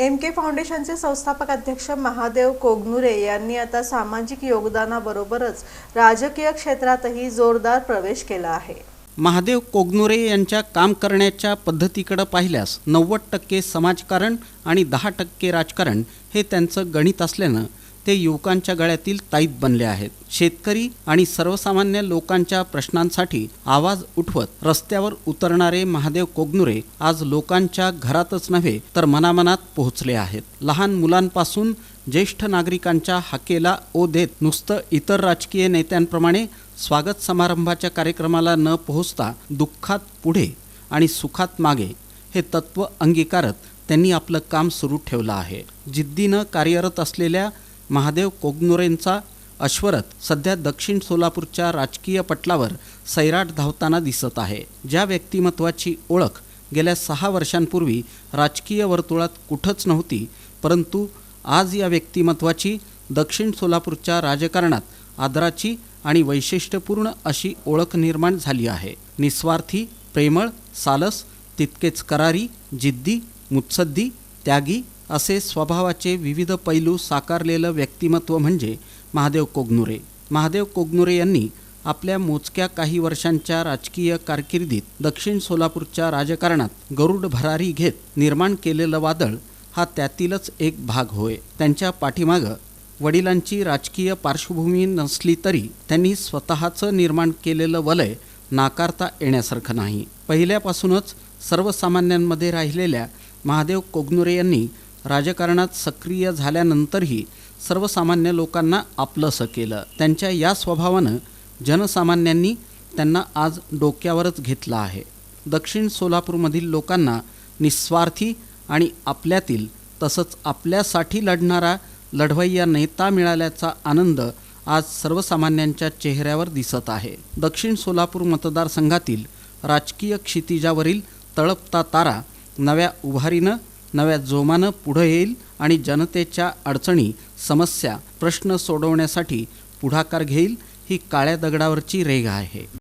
M के फाउंडेशनचे संस्थापक अध्यक्ष महादेव कोगनुरे यांनी आता सामाजिक योगदानाबरोबरच राजकीय क्षेत्रातही जोरदार प्रवेश केला आहे. महादेव कोगनुरे यांच्या काम करण्याच्या पद्धतीकडे पाहिल्यास नव्वद टक्के समाजकारण आणि दहा टक्के राजकारण हे त्यांचं गणित असल्यानं ते युवकांच्या गळ्यातील ताईत बनले आहेत. शेतकरी आणि सर्वसामान्य लोकांच्या प्रश्नांसाठी आवाज उठवत रस्त्यावर उतरणारे महादेव कोगनुरे आज लोकांच्या घरातच नव्हे तर मनामनात पोहोचले आहेत. लहान मुलांपासून ज्येष्ठ नागरिकांच्या हाकेला ओ देत नुसतं इतर राजकीय नेत्यांप्रमाणे स्वागत समारंभाच्या कार्यक्रमाला न पोहोचता दुःखात पुढे आणि सुखात मागे हे तत्व अंगीकारत त्यांनी आपलं काम सुरू ठेवलं आहे. जिद्दीनं कार्यरत असलेल्या महादेव कोगनोरेंचा अश्वरथ सध्या दक्षिण सोलापूरच्या राजकीय पटलावर सैराट धावताना दिसत आहे. ज्या व्यक्तिमत्वाची ओळख गेल्या सहा वर्षांपूर्वी राजकीय वर्तुळात कुठंच नव्हती परंतु आज या व्यक्तिमत्वाची दक्षिण सोलापूरच्या राजकारणात आदराची आणि वैशिष्ट्यपूर्ण अशी ओळख निर्माण झाली आहे. निस्वार्थी प्रेमळ सालस तितकेच करारी जिद्दी मुत्सद्दी त्यागी असे स्वभावाचे विविध पैलू साकारलेलं व्यक्तिमत्व म्हणजे महादेव कोगनुरे. महादेव कोगनुरे यांनी आपल्या मोजक्या काही वर्षांच्या राजकीय कारकिर्दीत दक्षिण सोलापूरच्या राजकारणात गरुड भरारी घेत निर्माण केलेलं वादळ हा त्यातीलच एक भाग होय. त्यांच्या पाठीमागं वडिलांची राजकीय पार्श्वभूमी नसली तरी त्यांनी स्वतःचं निर्माण केलेलं वलय नाकारता येण्यासारखं नाही. पहिल्यापासूनच सर्वसामान्यांमध्ये राहिलेल्या महादेव कोगनुरे यांनी राजकारणात सक्रिय झाल्यानंतरही सर्वसामान्य लोकांना आपलंसं केलं. त्यांच्या या स्वभावानं जनसामान्यांनी त्यांना आज डोक्यावरच घेतलं आहे. दक्षिण सोलापूरमधील लोकांना निस्वार्थी आणि आपल्यातील तसंच आपल्यासाठी लढणारा लढवय्या नेता मिळाल्याचा आनंद आज सर्वसामान्यांच्या चेहऱ्यावर दिसत आहे. दक्षिण सोलापूर मतदारसंघातील राजकीय क्षितिजावरील तळपता तारा नव्या उभारीनं नव्या जोमानं पुढं येईल आणि जनतेच्या अडचणी समस्या प्रश्न सोडवण्यासाठी पुढाकार घेईल ही काळ्या दगडावरची रेघ आहे.